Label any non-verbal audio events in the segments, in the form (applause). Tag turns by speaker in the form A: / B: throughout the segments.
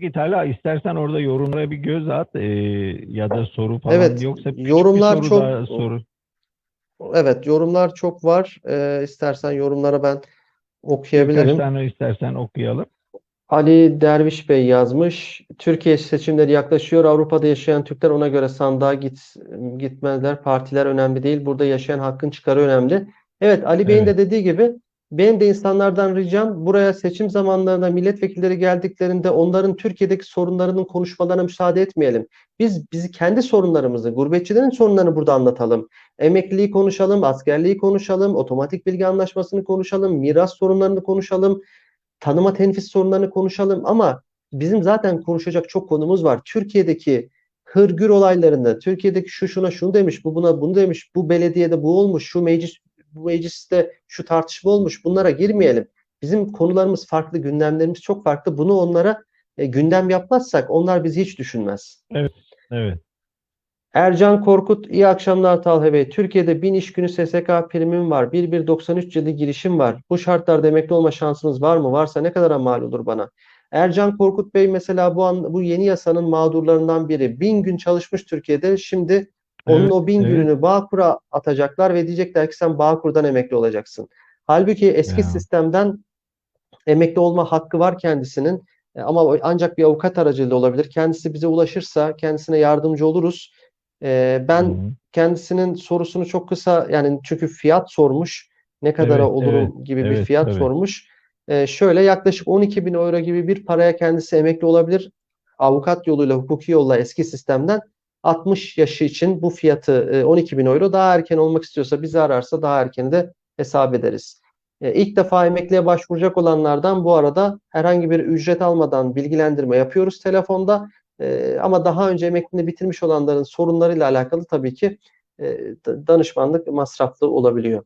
A: Peki Talha istersen orada yorumlara bir göz at e, ya da soru falan
B: Evet,
A: yoksa
B: yorumlar
A: soru
B: çok-
A: soru.
B: Evet, yorumlar çok var. Ee, istersen yorumlara ben
A: Birkaç
B: okuyabilirim.
A: tane istersen okuyalım.
B: Ali Derviş Bey yazmış. Türkiye seçimleri yaklaşıyor. Avrupa'da yaşayan Türkler ona göre sandığa git, gitmezler. Partiler önemli değil. Burada yaşayan hakkın çıkarı önemli. Evet, Ali Bey'in de
A: Evet.
B: dediği gibi benim de insanlardan ricam buraya seçim zamanlarında milletvekilleri geldiklerinde onların Türkiye'deki sorunlarının konuşmalarına müsaade etmeyelim. Biz bizi kendi sorunlarımızı, gurbetçilerin sorunlarını burada anlatalım. Emekliliği konuşalım, askerliği konuşalım, otomatik bilgi anlaşmasını konuşalım, miras sorunlarını konuşalım, tanıma tenfis sorunlarını konuşalım ama bizim zaten konuşacak çok konumuz var. Türkiye'deki hırgür olaylarını, Türkiye'deki şu şuna şunu demiş, bu buna bunu demiş, bu belediyede bu olmuş, şu meclis bu mecliste şu tartışma olmuş. Bunlara girmeyelim. Bizim konularımız farklı, gündemlerimiz çok farklı. Bunu onlara e, gündem yapmazsak onlar bizi hiç düşünmez.
A: Evet.
B: Ercan Korkut, iyi akşamlar Talha Bey. Türkiye'de 1000 iş günü SSK primim var. 1193 yılı girişim var. Bu şartlarda emekli olma şansınız var mı? Varsa ne kadara mal olur bana? Ercan Korkut Bey mesela bu an, bu yeni yasanın mağdurlarından biri. 1000 gün çalışmış Türkiye'de. Şimdi onun
A: Evet,
B: o 1000
A: evet.
B: gününü Bağkur'a atacaklar ve diyecekler ki sen Bağkur'dan emekli olacaksın. Halbuki eski
A: Ya.
B: sistemden emekli olma hakkı var kendisinin. E, Ama ancak bir avukat aracılığıyla olabilir. Kendisi bize ulaşırsa kendisine yardımcı oluruz. E, ben
A: Hı hı.
B: kendisinin sorusunu çok kısa yani çünkü fiyat sormuş. Ne kadara
A: Evet,
B: olurum gibi bir
A: evet,
B: fiyat
A: tabii.
B: sormuş. E, şöyle yaklaşık 12 bin euro gibi bir paraya kendisi emekli olabilir. Avukat yoluyla, hukuki yolla eski sistemden 60 yaşı için bu fiyatı e, 12 bin euro daha erken olmak istiyorsa bizi ararsa daha erken de hesap ederiz. E, İlk defa emekliye başvuracak olanlardan bu arada herhangi bir ücret almadan bilgilendirme yapıyoruz telefonda. E, ama daha önce emekliliğini bitirmiş olanların sorunlarıyla alakalı tabii ki e, da- danışmanlık masraflı olabiliyor.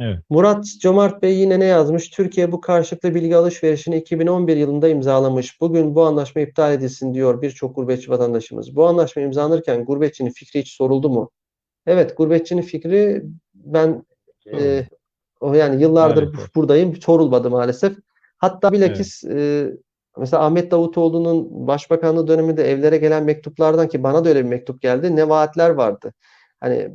A: Evet.
B: Murat Cömert Bey yine ne yazmış? Türkiye bu karşılıklı bilgi alışverişini 2011 yılında imzalamış. Bugün bu anlaşma iptal edilsin diyor birçok gurbetçi vatandaşımız. Bu anlaşma imzalanırken gurbetçinin fikri hiç soruldu mu? Evet, gurbetçinin fikri ben e, o yani yıllardır
A: Maalesef.
B: buradayım sorulmadı maalesef. Hatta bilakis e, mesela Ahmet Davutoğlu'nun başbakanlığı döneminde evlere gelen mektuplardan ki bana da öyle bir mektup geldi. Ne vaatler vardı. Hani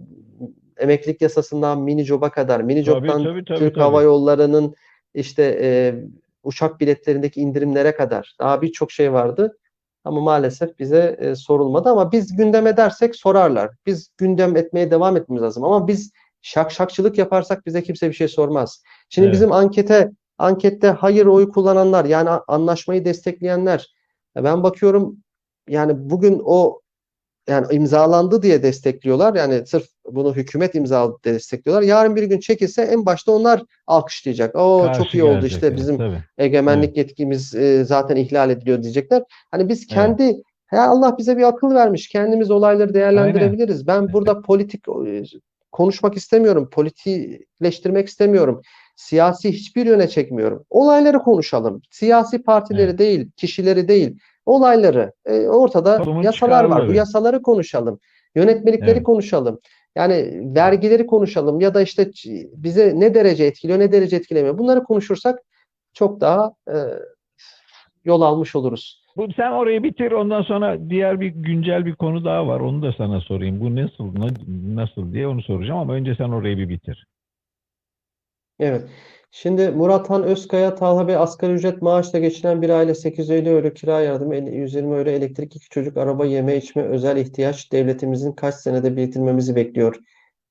B: emeklilik yasasından mini job'a kadar, mini job'tan
A: tabii, tabii,
B: Türk
A: tabii.
B: Hava Yolları'nın işte e, uçak biletlerindeki indirimlere kadar daha birçok şey vardı. Ama maalesef bize e, sorulmadı ama biz gündem edersek sorarlar. Biz gündem etmeye devam etmemiz lazım ama biz şak şakçılık yaparsak bize kimse bir şey sormaz. Şimdi
A: Evet.
B: bizim ankete ankette hayır oyu kullananlar yani anlaşmayı destekleyenler ya ben bakıyorum yani bugün o yani imzalandı diye destekliyorlar. Yani sırf bunu hükümet imzaladı diye destekliyorlar. Yarın bir gün çekilse en başta onlar alkışlayacak. O çok iyi oldu işte
A: evet,
B: bizim
A: tabii.
B: egemenlik yetkimiz e, zaten ihlal ediliyor diyecekler. Hani biz
A: Evet.
B: kendi ya Allah bize bir akıl vermiş. Kendimiz olayları değerlendirebiliriz. Ben burada politik e, konuşmak istemiyorum. Politikleştirmek istemiyorum. Siyasi hiçbir yöne çekmiyorum. Olayları konuşalım. Siyasi partileri
A: Evet.
B: değil, kişileri değil. Olayları. E, ortada
A: Toplumun
B: yasalar var. Bu yasaları konuşalım. Yönetmelikleri
A: Evet.
B: konuşalım. Yani vergileri konuşalım ya da işte bize ne derece etkiliyor, ne derece etkilemiyor. Bunları konuşursak çok daha e, yol almış oluruz.
A: Bu sen orayı bitir ondan sonra diğer bir güncel bir konu daha var. Onu da sana sorayım. Bu nasıl na- nasıl diye onu soracağım ama önce sen orayı bir bitir.
B: Evet. Şimdi Murathan Özkaya, Talha Bey asgari ücret maaşla geçinen bir aile 850 euro kira yardımı, 50 120 euro elektrik, iki çocuk, araba, yeme içme, özel ihtiyaç devletimizin kaç senede bitirmemizi bekliyor.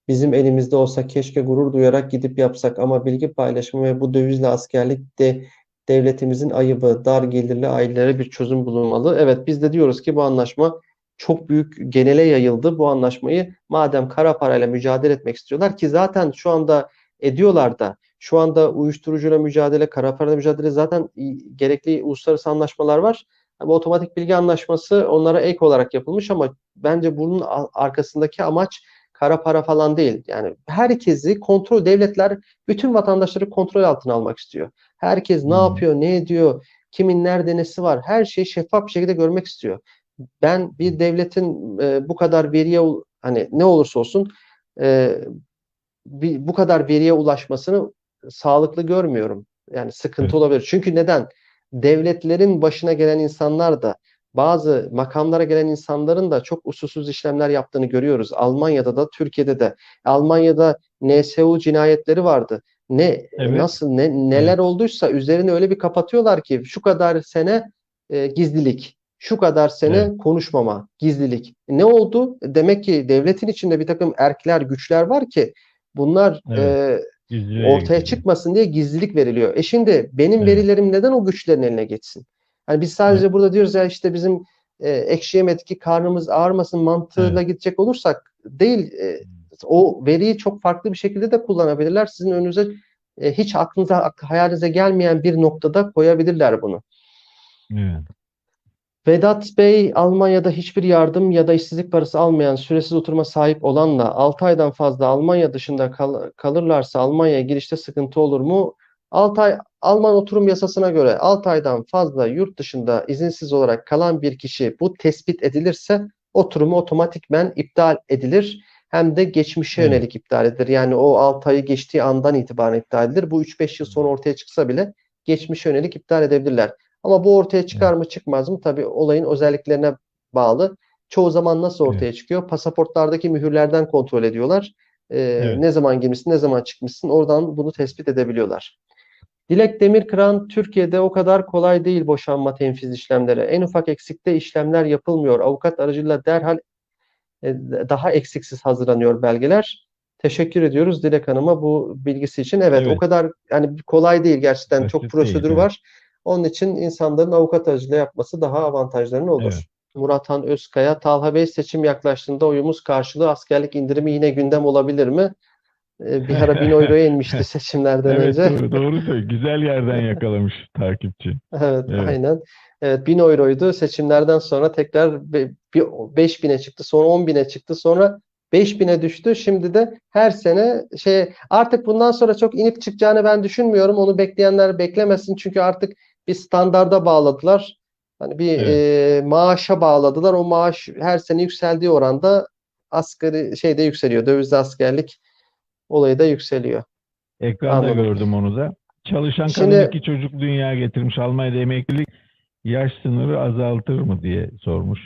B: Bizim elimizde olsa keşke gurur duyarak gidip yapsak ama bilgi paylaşımı ve bu dövizle askerlik de devletimizin ayıbı, dar gelirli ailelere bir çözüm bulunmalı. Evet biz de diyoruz ki bu anlaşma çok büyük genele yayıldı. Bu anlaşmayı madem kara parayla mücadele etmek istiyorlar ki zaten şu anda ediyorlar da şu anda uyuşturucuyla mücadele, kara parayla mücadele zaten gerekli uluslararası anlaşmalar var. Bu otomatik bilgi anlaşması onlara ek olarak yapılmış ama bence bunun arkasındaki amaç kara para falan değil. Yani herkesi kontrol, devletler bütün vatandaşları kontrol altına almak istiyor. Herkes ne yapıyor, ne ediyor, kimin nerede nesi var, her şeyi şeffaf bir şekilde görmek istiyor. Ben bir devletin e, bu kadar veriye hani ne olursa olsun e, bir, bu kadar veriye ulaşmasını sağlıklı görmüyorum. Yani sıkıntı
A: Evet.
B: olabilir. Çünkü neden? devletlerin başına gelen insanlar da bazı makamlara gelen insanların da çok usulsüz işlemler yaptığını görüyoruz. Almanya'da da Türkiye'de de. Almanya'da NSU cinayetleri vardı. Ne
A: Evet.
B: nasıl ne neler olduysa üzerini öyle bir kapatıyorlar ki şu kadar sene e, gizlilik, şu kadar sene
A: Evet.
B: konuşmama, gizlilik. Ne oldu? Demek ki devletin içinde bir takım erkler, güçler var ki bunlar
A: Evet.
B: e, ortaya
A: gidiyor.
B: çıkmasın diye gizlilik veriliyor. E şimdi benim
A: Evet.
B: verilerim neden o güçlerin eline geçsin? Hani biz sadece burada diyoruz ya işte bizim e, ekşi yemedik ki karnımız ağrımasın mantığıyla gidecek olursak değil. E, o veriyi çok farklı bir şekilde de kullanabilirler. Sizin önünüze e, hiç aklınıza, ak- hayalinize gelmeyen bir noktada koyabilirler bunu.
A: Evet.
B: Vedat Bey, Almanya'da hiçbir yardım ya da işsizlik parası almayan, süresiz oturuma sahip olanla 6 aydan fazla Almanya dışında kal- kalırlarsa Almanya'ya girişte sıkıntı olur mu? 6 ay Alman oturum yasasına göre 6 aydan fazla yurt dışında izinsiz olarak kalan bir kişi bu tespit edilirse oturumu otomatikmen iptal edilir. Hem de geçmişe
A: Evet.
B: yönelik iptal edilir. Yani o 6 ayı geçtiği andan itibaren iptal edilir. Bu 3-5 yıl sonra ortaya çıksa bile geçmişe yönelik iptal edebilirler. Ama bu ortaya çıkar mı çıkmaz mı? Tabii olayın özelliklerine bağlı. Çoğu zaman nasıl ortaya çıkıyor? Pasaportlardaki mühürlerden kontrol ediyorlar. Ee,
A: Evet.
B: ne zaman girmişsin, ne zaman çıkmışsın oradan bunu tespit edebiliyorlar. Dilek Demirkıran, Türkiye'de o kadar kolay değil boşanma tenfiz işlemleri. En ufak eksikte işlemler yapılmıyor. Avukat aracılığıyla derhal e, daha eksiksiz hazırlanıyor belgeler. Teşekkür ediyoruz Dilek Hanım'a bu bilgisi için. Evet,
A: Evet.
B: o kadar yani kolay değil gerçekten çok
A: Basit
B: prosedür
A: değil, evet.
B: Onun için insanların avukat aracılığıyla yapması daha avantajlarını olur.
A: Evet.
B: Murathan Özkaya, Talha Bey seçim yaklaştığında oyumuz karşılığı askerlik indirimi yine gündem olabilir mi? Ee, Bir ara 1000 (laughs) euroya inmişti seçimlerden
A: Evet
B: önce.
A: doğru, doğru söylüyor. (laughs) Güzel yerden yakalamış takipçi.
B: Evet,
A: Evet.
B: aynen. Evet, 1000 euroydu. Seçimlerden sonra tekrar be- bir 5000'e çıktı. Sonra 10.000'e çıktı. Sonra 5000'e düştü. Şimdi de her sene şey artık bundan sonra çok inip çıkacağını ben düşünmüyorum. Onu bekleyenler beklemesin. Çünkü artık bir standarda bağladılar. Hani bir
A: Evet.
B: e, maaşa bağladılar. O maaş her sene yükseldiği oranda asgari şeyde yükseliyor. Dövizli askerlik olayı da yükseliyor.
A: Ekranda
B: Anladım.
A: gördüm onu da. Çalışan
B: Şimdi-
A: kadın iki çocuk dünyaya getirmiş. Almanya'da emeklilik yaş sınırı azaltır mı diye sormuş.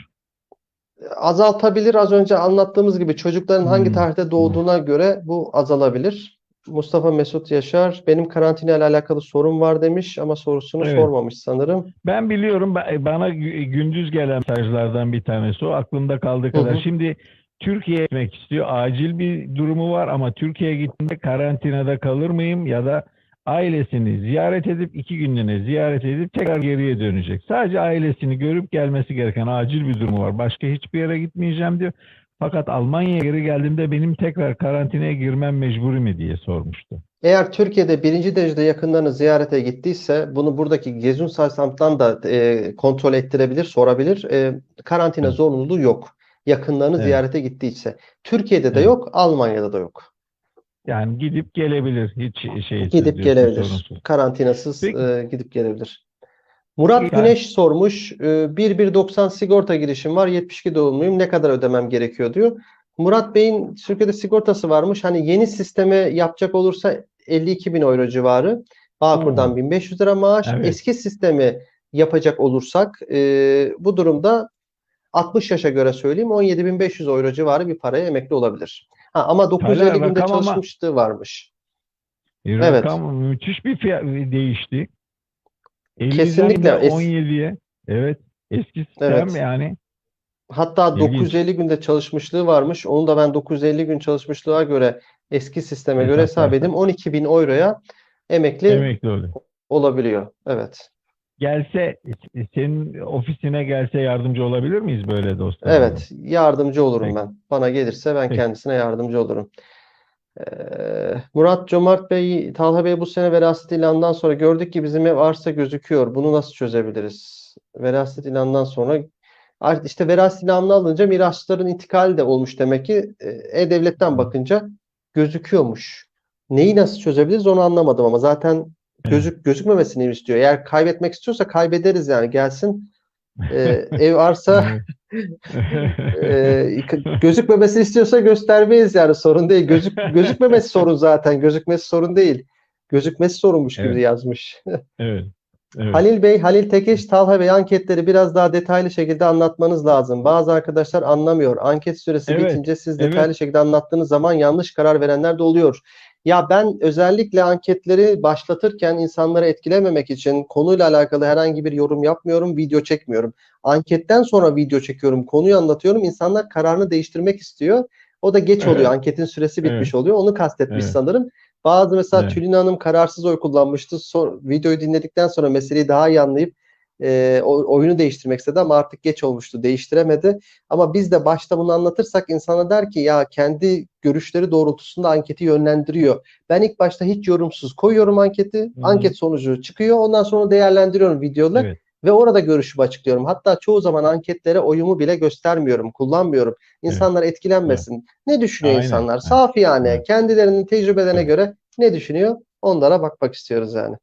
B: azaltabilir. Az önce anlattığımız gibi çocukların hangi
A: Hmm.
B: tarihte doğduğuna göre bu azalabilir. Mustafa Mesut Yaşar, benim karantina ile alakalı sorun var demiş ama sorusunu
A: Evet.
B: sormamış sanırım.
A: Ben biliyorum ba- bana gü- gündüz gelen mesajlardan bir tanesi o. Aklımda kaldığı kadar.
B: Hı hı.
A: Şimdi Türkiye'ye gitmek istiyor. Acil bir durumu var ama Türkiye'ye gittiğinde karantinada kalır mıyım ya da ailesini ziyaret edip iki günlüğüne ziyaret edip tekrar geriye dönecek. Sadece ailesini görüp gelmesi gereken acil bir durumu var. Başka hiçbir yere gitmeyeceğim diyor. Fakat Almanya'ya geri geldiğimde benim tekrar karantinaya girmem mecburi mi diye sormuştu.
B: Eğer Türkiye'de birinci derecede yakınlarını ziyarete gittiyse bunu buradaki Gesundheitsamt'tan da e, kontrol ettirebilir, sorabilir. E, karantina
A: Evet.
B: zorunluluğu yok. Yakınlarını
A: Evet.
B: ziyarete gittiyse. Türkiye'de de
A: Evet.
B: yok, Almanya'da da yok.
A: Yani gidip gelebilir. Hiç şey
B: Gidip gelebilir. Karantinasız
A: Peki.
B: e, gidip gelebilir. Murat
A: Yani-
B: Güneş sormuş. E, 1190 sigorta girişim var. 72 doğumluyum. Ne kadar ödemem gerekiyor diyor. Murat Bey'in Türkiye'de sigortası varmış. Hani yeni sisteme yapacak olursa 52 bin euro civarı. Bağkur'dan
A: Hmm.
B: 1500 lira maaş.
A: Evet.
B: Eski sistemi yapacak olursak e, bu durumda 60 yaşa göre söyleyeyim 17.500 euro civarı bir paraya emekli olabilir. Ha, ama 950
A: Hala
B: günde
A: ama-
B: çalışmışlığı varmış.
A: E,
B: Evet.
A: Rakam müthiş bir fiyat değişti. 50'den
B: Kesinlikle.
A: de
B: Es-
A: 17'ye. Evet. Eski sistem
B: Evet.
A: yani.
B: Hatta
A: İlginç.
B: 950 günde çalışmışlığı varmış. Onu da ben 950 gün çalışmışlığa göre eski sisteme göre hesap edeyim. 12 bin euroya emekli
A: Emekli oluyor.
B: olabiliyor. Evet.
A: Gelse senin ofisine gelse yardımcı olabilir miyiz böyle dostlar?
B: Evet. Yardımcı olurum
A: Peki.
B: ben. Bana gelirse ben
A: Peki.
B: kendisine yardımcı olurum. Ee, Murat Cömert Bey, Talha Bey bu sene veraset ilanından sonra gördük ki bizim ev arsa gözüküyor. Bunu nasıl çözebiliriz? Veraset ilanından sonra Art- işte veraset ilanını alınca mirasçıların intikali de olmuş demek ki. Ee, E-Devlet'ten bakınca gözüküyormuş. Neyi nasıl çözebiliriz onu anlamadım ama zaten gözük gözükmemesini istiyor. Eğer kaybetmek istiyorsa kaybederiz yani gelsin. Ee, ev arsa (laughs) (laughs) e, gözükmemesini istiyorsa göstermeyiz yani sorun değil. Gözük (laughs) gözükmemesi sorun zaten. Gözükmesi sorun değil. Gözükmesi sorunmuş gibi
A: Evet.
B: yazmış.
A: evet. Evet.
B: Halil Bey, Halil Tekeş, Talha Bey anketleri biraz daha detaylı şekilde anlatmanız lazım. Bazı arkadaşlar anlamıyor. Anket süresi
A: Evet,
B: bitince siz
A: evet.
B: detaylı şekilde anlattığınız zaman yanlış karar verenler de oluyor. Ya ben özellikle anketleri başlatırken insanları etkilememek için konuyla alakalı herhangi bir yorum yapmıyorum, video çekmiyorum. Anketten sonra video çekiyorum, konuyu anlatıyorum. İnsanlar kararını değiştirmek istiyor. O da geç
A: Evet.
B: oluyor. Anketin süresi bitmiş
A: Evet.
B: oluyor. Onu kastetmiş
A: Evet.
B: sanırım. Bazı mesela
A: Evet.
B: Tülin Hanım kararsız oy kullanmıştı. Sor, videoyu dinledikten sonra meseleyi daha iyi anlayıp e, oyunu değiştirmek istedi ama artık geç olmuştu. Değiştiremedi. Ama biz de başta bunu anlatırsak insana der ki ya kendi görüşleri doğrultusunda anketi yönlendiriyor. Ben ilk başta hiç yorumsuz koyuyorum anketi.
A: hı.
B: Anket sonucu çıkıyor. Ondan sonra değerlendiriyorum videoda
A: Evet.
B: ve orada görüşümü açıklıyorum. Hatta çoğu zaman anketlere oyumu bile göstermiyorum, kullanmıyorum. İnsanlar etkilenmesin. Ne düşünüyor
A: Aynen,
B: insanlar? Safi yani
A: Evet.
B: kendilerinin tecrübelerine
A: Evet.
B: göre ne düşünüyor? Onlara bakmak istiyoruz yani.